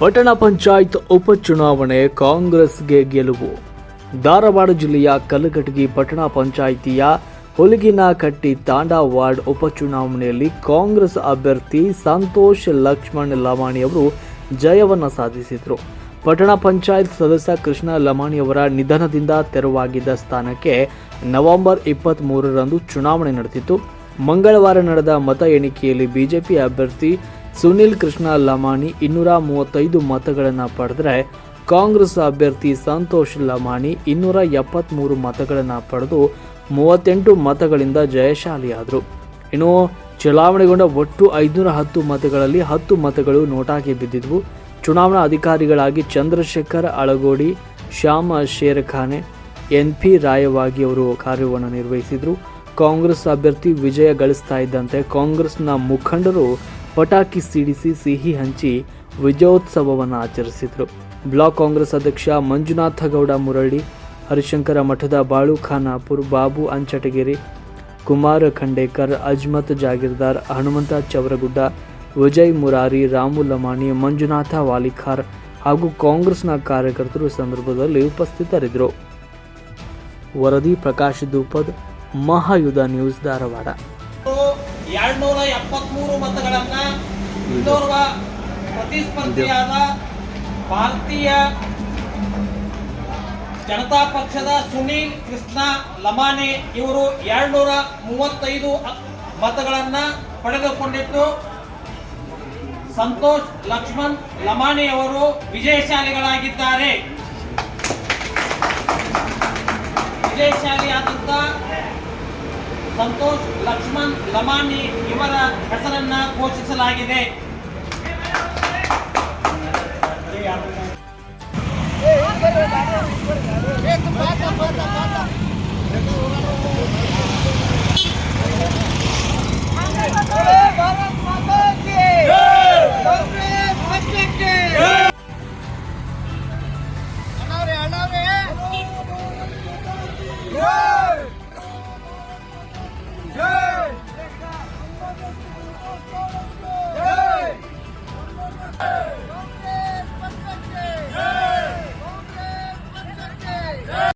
ಪಟ್ಟಣ ಪಂಚಾಯತ್ ಉಪಚುನಾವಣೆ ಕಾಂಗ್ರೆಸ್ಗೆ ಗೆಲುವು. ಧಾರವಾಡ ಜಿಲ್ಲೆಯ ಕಲಘಟಗಿ ಪಟ್ಟಣ ಪಂಚಾಯಿತಿಯ ಹುಲಿಗಿನಕಟ್ಟಿ ತಾಂಡಾ ವಾರ್ಡ್ ಉಪಚುನಾವಣೆಯಲ್ಲಿ ಕಾಂಗ್ರೆಸ್ ಅಭ್ಯರ್ಥಿ ಸಂತೋಷ್ ಲಕ್ಷ್ಮಣ್ ಲಮಾಣಿ ಅವರು ಜಯವನ್ನು ಸಾಧಿಸಿದರು. ಪಟ್ಟಣ ಪಂಚಾಯತ್ ಸದಸ್ಯ ಕೃಷ್ಣ ಲಮಾಣಿಯವರ ನಿಧನದಿಂದ ತೆರವಾಗಿದ್ದ ಸ್ಥಾನಕ್ಕೆ ನವೆಂಬರ್ ಇಪ್ಪತ್ತ್ ಮೂರರಂದು ಚುನಾವಣೆ ನಡೆದಿತ್ತು. ಮಂಗಳವಾರ ನಡೆದ ಮತ ಎಣಿಕೆಯಲ್ಲಿ ಬಿಜೆಪಿ ಅಭ್ಯರ್ಥಿ ಸುನಿಲ್ ಕೃಷ್ಣ ಲಮಾಣಿ ಇನ್ನೂರ ಮೂವತ್ತೈದು ಮತಗಳನ್ನು ಪಡೆದರೆ ಕಾಂಗ್ರೆಸ್ ಅಭ್ಯರ್ಥಿ ಸಂತೋಷ್ ಲಮಾಣಿ ಇನ್ನೂರ ಎಪ್ಪತ್ತ್ಮೂರು ಮತಗಳನ್ನು ಪಡೆದು ಮೂವತ್ತೆಂಟು ಮತಗಳಿಂದ ಜಯಶಾಲಿಯಾದರು. ಇನ್ನು ಚಲಾವಣೆಗೊಂಡ ಒಟ್ಟು ಐದುನೂರ ಹತ್ತು ಮತಗಳಲ್ಲಿ ಹತ್ತು ಮತಗಳು ನೋಟಾಗಿ ಬಿದ್ದಿದ್ವು. ಚುನಾವಣಾ ಅಧಿಕಾರಿಗಳಾಗಿ ಚಂದ್ರಶೇಖರ್ ಅಳಗೋಡಿ, ಶ್ಯಾಮ ಶೇರ್ಖಾನೆ ಎನ್ ಪಿ ರಾಯವಾಗಿ ಅವರು ಕಾರ್ಯವನ್ನು ನಿರ್ವಹಿಸಿದರು. ಕಾಂಗ್ರೆಸ್ ಅಭ್ಯರ್ಥಿ ವಿಜಯ ಗಳಿಸ್ತಾ ಇದ್ದಂತೆ ಕಾಂಗ್ರೆಸ್ನ ಮುಖಂಡರು ಪಟಾಕಿ ಸಿಡಿಸಿ ಸಿಹಿ ಹಂಚಿ ವಿಜಯೋತ್ಸವವನ್ನು ಆಚರಿಸಿದರು. ಬ್ಲಾಕ್ ಕಾಂಗ್ರೆಸ್ ಅಧ್ಯಕ್ಷ ಮಂಜುನಾಥ ಗೌಡ ಮುರಳಿ, ಹರಿಶಂಕರ ಮಠದ ಬಾಳು ಖಾನಾಪುರ್, ಬಾಬು ಅಂಚಟಗಿರಿ, ಕುಮಾರ ಖಂಡೇಕರ್, ಅಜ್ಮತ್ ಜಾಗೀರ್ದಾರ್, ಹನುಮಂತ ಚವರಗುಡ್ಡ, ವಿಜಯ್ ಮುರಾರಿ, ರಾಮು ಲಮಾಣಿ, ಮಂಜುನಾಥ ವಾಲಿಖಾರ್ ಹಾಗೂ ಕಾಂಗ್ರೆಸ್ನ ಕಾರ್ಯಕರ್ತರು ಸಂದರ್ಭದಲ್ಲಿ ಉಪಸ್ಥಿತರಿದ್ದರು. ವರದಿ ಪ್ರಕಾಶ್ ದೂಪದ್, ಮಹಾಯುಧ ನ್ಯೂಸ್ ಧಾರವಾಡ. ಎರಡ್ನೂರ ಎಪ್ಪತ್ಮೂರು ಮತಗಳನ್ನ ಇನ್ನೋರ್ವ ಪ್ರತಿಸ್ಪರ್ಧಿಯಾದ ಭಾರತೀಯ ಜನತಾ ಪಕ್ಷದ ಸುನೀಲ್ ಕೃಷ್ಣ ಲಮಾನೆ ಇವರು ಎರಡ್ನೂರ ಮೂವತ್ತೈದು ಮತಗಳನ್ನ ಪಡೆದುಕೊಂಡಿದ್ದು, ಸಂತೋಷ್ ಲಕ್ಷ್ಮಣ್ ಲಮಾಣಿ ಅವರು ವಿಜಯಶಾಲಿಗಳಾಗಿದ್ದಾರೆ. ವಿಜಯಶಾಲಿಯಾದಂಥ ಸಂತೋಷ್ ಲಕ್ಷ್ಮಣ್ ಲಮಾಣಿ ಇವರ ಹೆಸರನ್ನ ಘೋಷಿಸಲಾಗಿದೆ.